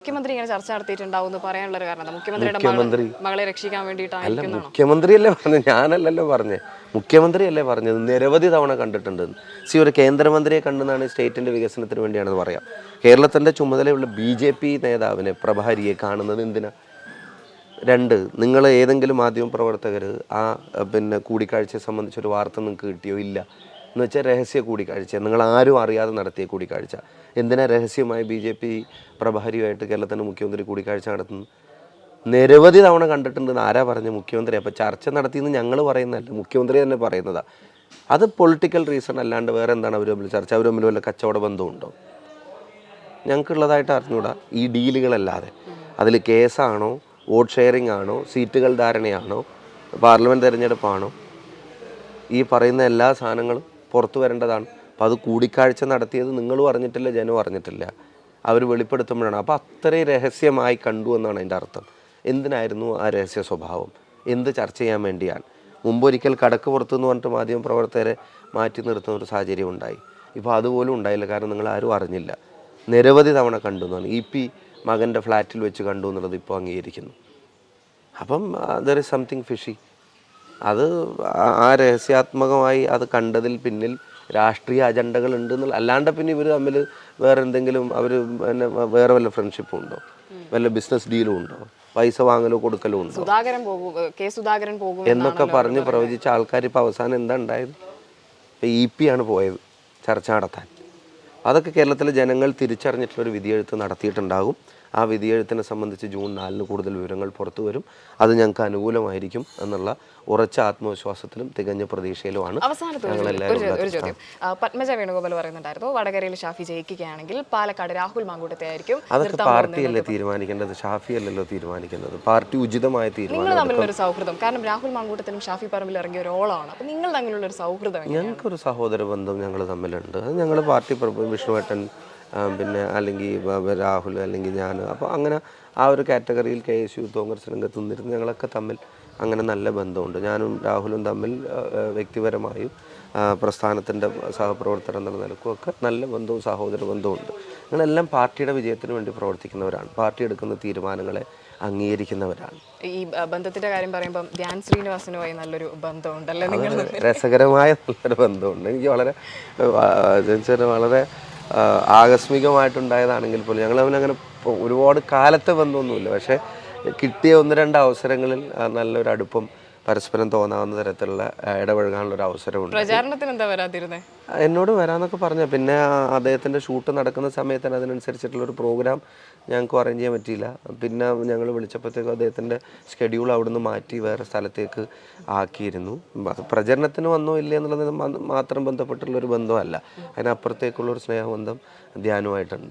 മുഖ്യമന്ത്രി ഇങ്ങനെ ചർച്ച നടത്തിയിട്ടുണ്ടാവും പറയാനുള്ള കാരണം മുഖ്യമന്ത്രിയുടെ മുഖ്യമന്ത്രി- മകളെ- രക്ഷിക്കാൻ വേണ്ടിയിട്ടാണ് വേണ്ടിയിട്ടായിരിക്കുന്നതാണോ മുഖ്യമന്ത്രിയല്ലേ പറഞ്ഞത്? ഞാനല്ലല്ലോ പറഞ്ഞത് മുഖ്യമന്ത്രിയല്ലേ പറഞ്ഞത്? നിരവധി തവണ കണ്ടിട്ടുണ്ട്. സി ഒരു കേന്ദ്രമന്ത്രിയെ കണ്ടെന്നാണ് സ്റ്റേറ്റിന്റെ വികസനത്തിന് വേണ്ടിയാണെന്ന് പറയാം. കേരളത്തിന്റെ ചുമതലയുള്ള ബി ജെ പി നേതാവിനെ പ്രഭാരിയെ കാണുന്നത് എന്തിനാ? രണ്ട് നിങ്ങൾ ഏതെങ്കിലും മാധ്യമ പ്രവർത്തകർ ആ പിന്നെ കൂടിക്കാഴ്ചയെ സംബന്ധിച്ചൊരു വാർത്ത നിങ്ങൾക്ക് കിട്ടിയോ? ഇല്ല. എന്ന് വെച്ചാൽ രഹസ്യ കൂടിക്കാഴ്ച. നിങ്ങൾ ആരും അറിയാതെ നടത്തിയ കൂടിക്കാഴ്ച. എന്തിനാ രഹസ്യമായി ബി ജെ പി പ്രഭാരിയുമായിട്ട് കേരളത്തിന്റെ മുഖ്യമന്ത്രി കൂടിക്കാഴ്ച നടത്തുന്നു നിരവധി തവണ കണ്ടിട്ടുണ്ടെന്ന് ആരാ പറഞ്ഞ മുഖ്യമന്ത്രി? അപ്പോൾ ചർച്ച നടത്തിയെന്ന് ഞങ്ങൾ പറയുന്നതല്ല മുഖ്യമന്ത്രി തന്നെ പറയുന്നതാ. അത് പൊളിറ്റിക്കൽ റീസൺ അല്ലാണ്ട് വേറെ എന്താണ് അവർ തമ്മിൽ ചർച്ച? അവർ തമ്മിൽ വല്ല കച്ചവട ബന്ധമുണ്ടോ ഞങ്ങൾക്കുള്ളതായിട്ട് അറിഞ്ഞൂടാ. ഈ ഡീലുകളല്ലാതെ. അതിൽ കേസാണോ? വോട്ട് ഷെയറിംഗ് ആണോ? സീറ്റുകൾ ധാരണയാണോ? പാർലമെന്റ് തിരഞ്ഞെടുപ്പാണോ? ഈ പറയുന്ന എല്ലാ സാധനങ്ങളും പുറത്തു വരേണ്ടതാണ്. അപ്പോൾ അത് കൂടിക്കാഴ്ച നടത്തിയത് നിങ്ങളും അറിഞ്ഞിട്ടില്ല ജനവും അറിഞ്ഞിട്ടില്ല. അവർ വെളിപ്പെടുത്തുമ്പോഴാണ്. അപ്പോൾ അത്രയും രഹസ്യമായി കണ്ടു എന്നാണ് അതിന്റെ അർത്ഥം. എന്തിനായിരുന്നു ആ രഹസ്യ സ്വഭാവം? എന്ത് ചർച്ച ചെയ്യാൻ വേണ്ടിയാണ്? മുമ്പൊരിക്കൽ കടക്ക് പുറത്തു എന്ന് പറഞ്ഞിട്ട് മാധ്യമ പ്രവർത്തകരെ മാറ്റി നിർത്തുന്ന ഒരു സാഹചര്യം ഉണ്ടായി. ഇപ്പോൾ അതുപോലും ഉണ്ടായില്ല. കാരണം നിങ്ങൾ ആരും അറിഞ്ഞില്ല. നിരവധി തവണ കണ്ടു എന്നാണ്. ഇ പി മകന്റെ ഫ്ലാറ്റിൽ വെച്ച് കണ്ടു എന്നുള്ളത് ഇപ്പോൾ അംഗീകരിക്കുന്നു. അപ്പം ദർ ഇസ് സംതിങ് ഫിഷി അത് ആ- രഹസ്യാത്മകമായി അത് കണ്ടതിൽ പിന്നിൽ രാഷ്ട്രീയ അജണ്ടകൾ ഉണ്ട് എന്നുള്ള അല്ലാണ്ട് പിന്നെ ഇവർ തമ്മിൽ വേറെ എന്തെങ്കിലും അവർ പിന്നെ വേറെ വല്ല ഫ്രണ്ട്ഷിപ്പും ഉണ്ടോ? വല്ല ബിസിനസ് ഡീലും ഉണ്ടോ? പൈസ വാങ്ങലോ കൊടുക്കലോ ഉണ്ടോ? സുധാകരൻ പോകും. കെ സുധാകരൻ പോകും എന്നൊക്കെ പറഞ്ഞ് പ്രവചിച്ച ആൾക്കാർ ഇപ്പോൾ അവസാനം എന്താ ഉണ്ടായത്? ഇപ്പോൾ ഇ പി ആണ് പോയത് ചർച്ച നടത്താൻ. അതൊക്കെ കേരളത്തിലെ ജനങ്ങൾ തിരിച്ചറിഞ്ഞിട്ടുള്ള ഒരു വിധിയെഴുത്ത് നടത്തിയിട്ടുണ്ടാകും. ആ വിധിയെഴുത്തിനെ സംബന്ധിച്ച് ജൂൺ നാലിന് കൂടുതൽ വിവരങ്ങൾ പുറത്തു വരും. അത് ഞങ്ങൾക്ക് അനുകൂലമായിരിക്കും എന്നുള്ള ഉറച്ച ആത്മവിശ്വാസത്തിലും തികഞ്ഞ പ്രതീക്ഷയിലുമാണ് അവസാനത്തെ പത്മജ വേണുഗോപാൽ പറയുന്നുണ്ടായിരുന്നു വടകരയിൽ ഷാഫി ജയിക്കുകയാണെങ്കിൽ പാലക്കാട് രാഹുൽ മാങ്കൂട്ടത്തെ ആയിരിക്കും അതൊക്കെ പാർട്ടിയല്ലേ തീരുമാനിക്കേണ്ടത്? ഷാഫി അല്ലല്ലോ തീരുമാനിക്കുന്നത്. പാർട്ടി ഉചിതമായ തീരുമാനം ഒരു സൗഹൃദം. കാരണം രാഹുൽ മാങ്കൂട്ടത്തിനും ഷാഫി പറമ്പിൽ ഇറങ്ങിയ ഒരു ഓളമാണ് അപ്പൊ നിങ്ങൾ തമ്മിലുള്ള ഒരു സൗഹൃദം? ഞങ്ങൾക്കൊരു സഹോദര ബന്ധം ഞങ്ങൾ തമ്മിലുണ്ട്. അത് ഞങ്ങൾ പാർട്ടി വിഷ്ണുവേട്ടൻ പിന്നെ അല്ലെങ്കിൽ രാഹുൽ അല്ലെങ്കിൽ ഞാൻ അപ്പോൾ അങ്ങനെ ആ ഒരു കാറ്റഗറിയിൽ കെ എസ് യു കോൺഗ്രസ് രംഗത്ത് നിന്നിരുന്ന് ഞങ്ങളൊക്കെ തമ്മിൽ അങ്ങനെ നല്ല ബന്ധമുണ്ട്. ഞാനും രാഹുലും തമ്മിൽ വ്യക്തിപരമായും പ്രസ്ഥാനത്തിന്റെ സഹപ്രവർത്തനം എന്ന നിലക്കും ഒക്കെ നല്ല ബന്ധവും സഹോദര ബന്ധവുമുണ്ട്. ഞങ്ങളെല്ലാം പാർട്ടിയുടെ വിജയത്തിന് വേണ്ടി പ്രവർത്തിക്കുന്നവരാണ്. പാർട്ടി എടുക്കുന്ന തീരുമാനങ്ങളെ അംഗീകരിക്കുന്നവരാണ്. ഈ ബന്ധത്തിന്റെ കാര്യം പറയുമ്പോൾ ധ്യാൻ ശ്രീനിവാസനുമായി നല്ലൊരു ബന്ധമുണ്ടല്ലോ നിങ്ങൾ രസകരമായ നല്ലൊരു ബന്ധമുണ്ട്. എനിക്ക് വളരെ വളരെ ആകസ്മികമായിട്ടുണ്ടായതാണെങ്കിൽ പോലും ഞങ്ങൾ തമ്മിൽ അങ്ങനെ ഒരുപാട് കാലത്തെ ബന്ധമൊന്നുമില്ല. പക്ഷേ കിട്ടിയ ഒന്ന് രണ്ട് അവസരങ്ങളിൽ നല്ലൊരു അടുപ്പം പരസ്പരം തോന്നാവുന്ന തരത്തിലുള്ള ഇടപഴകാനുള്ള ഒരു അവസരമുണ്ട്. പ്രചാരണത്തിന് എന്താ വരാതിരുന്നേ? എന്നോട് വരാന്നൊക്കെ പറഞ്ഞു പിന്നെ അദ്ദേഹത്തിന്റെ അദ്ദേഹത്തിന്റെ ഷൂട്ട് നടക്കുന്ന സമയത്തിന് അതിനനുസരിച്ചിട്ടുള്ള ഒരു പ്രോഗ്രാം ഞങ്ങൾക്ക് അറേഞ്ച് ചെയ്യാൻ പറ്റിയില്ല. പിന്നെ ഞങ്ങൾ വിളിച്ചപ്പോഴത്തേക്കും അദ്ദേഹത്തിന്റെ ഷെഡ്യൂൾ അവിടുന്ന് മാറ്റി വേറെ സ്ഥലത്തേക്ക് ആക്കിയിരുന്നു. പ്രചരണത്തിന് വന്നോ ഇല്ല എന്നുള്ളത് മാത്രം ബന്ധപ്പെട്ടുള്ള ഒരു ബന്ധമല്ല. അതിനപ്പുറത്തേക്കുള്ള ഒരു സ്നേഹബന്ധം ധ്യാനമായിട്ടുണ്ട്